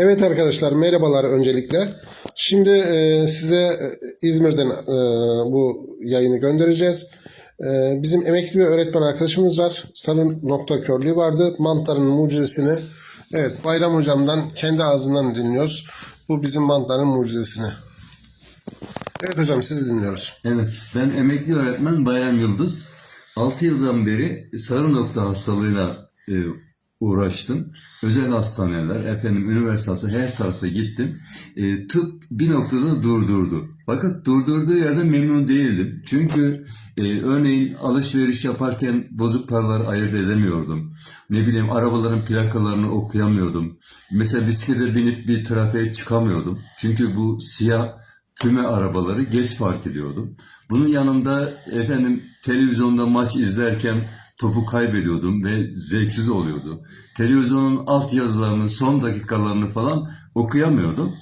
Evet arkadaşlar merhabalar öncelikle. Şimdi e, size e, İzmir'den e, bu yayını göndereceğiz. E, bizim emekli bir öğretmen arkadaşımız var. Sarı nokta körlüğü vardı. Mantarın mucizesini evet Bayram hocamdan kendi ağzından dinliyoruz. Bu bizim mantarın mucizesini. Evet hocam sizi dinliyoruz. Evet, ben emekli öğretmen Bayram Yıldız. 6 yıldan beri sarı nokta hastalığıyla e, uğraştım. Özel hastaneler, efendim üniversitesi her tarafa gittim. E, tıp bir noktada durdurdu. Fakat durdurduğu yerde memnun değildim. Çünkü e, örneğin alışveriş yaparken bozuk paralar ayırt edemiyordum. Ne bileyim arabaların plakalarını okuyamıyordum. Mesela bisiklete binip bir trafiğe çıkamıyordum. Çünkü bu siyah füme arabaları geç fark ediyordum. Bunun yanında efendim televizyonda maç izlerken topu kaybediyordum ve zevksiz oluyordu. Televizyonun alt yazılarını, son dakikalarını falan okuyamıyordum.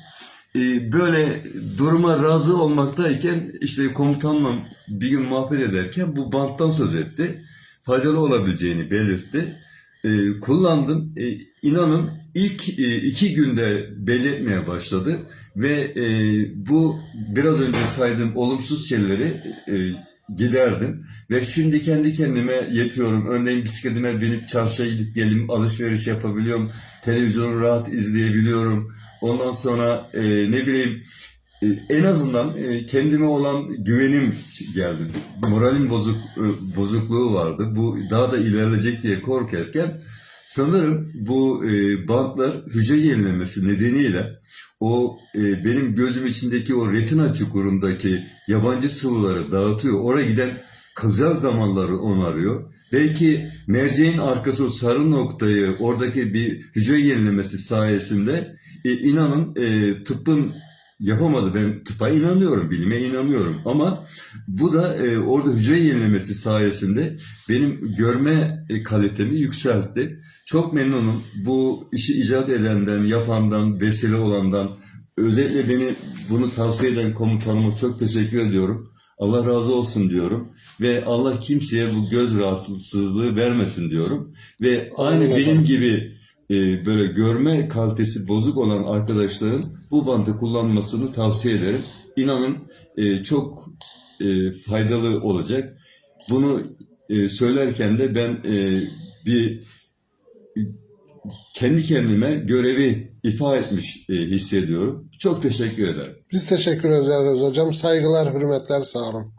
Ee, böyle duruma razı olmaktayken işte komutanla bir gün muhabbet ederken bu banttan söz etti. Faydalı olabileceğini belirtti. Ee, kullandım. Ee, inanın ilk e, iki günde belli etmeye başladı ve e, bu biraz önce saydığım olumsuz şeyleri e, giderdim ve şimdi kendi kendime yetiyorum. Örneğin bisikletime binip çarşıya gidip gelim alışveriş yapabiliyorum. Televizyonu rahat izleyebiliyorum. Ondan sonra e, ne bileyim e, en azından e, kendime olan güvenim geldi. Moralim bozuk e, bozukluğu vardı. Bu daha da ilerleyecek diye korkarken sanırım bu e, bantlar hücre yenilemesi nedeniyle o e, benim gözüm içindeki o retina çukurundaki yabancı sıvıları dağıtıyor. Oraya giden kılcal damarları onarıyor. Belki merceğin arkası sarı noktayı oradaki bir hücre yenilemesi sayesinde e, inanın e, tıbbın yapamadı. Ben tıpa inanıyorum, bilime inanıyorum. Ama bu da e, orada hücre yenilemesi sayesinde benim görme e, kalitemi yükseltti. Çok memnunum. Bu işi icat edenden, yapandan, vesile olandan, özellikle beni bunu tavsiye eden komutanıma çok teşekkür ediyorum. Allah razı olsun diyorum. Ve Allah kimseye bu göz rahatsızlığı vermesin diyorum. Ve aynı benim gibi e, böyle görme kalitesi bozuk olan arkadaşların bu bandı kullanmasını tavsiye ederim. İnanın e, çok e, faydalı olacak. Bunu e, söylerken de ben e, bir kendi kendime görevi ifa etmiş e, hissediyorum. Çok teşekkür ederim. Biz teşekkür ederiz hocam. Saygılar, hürmetler, sağ olun.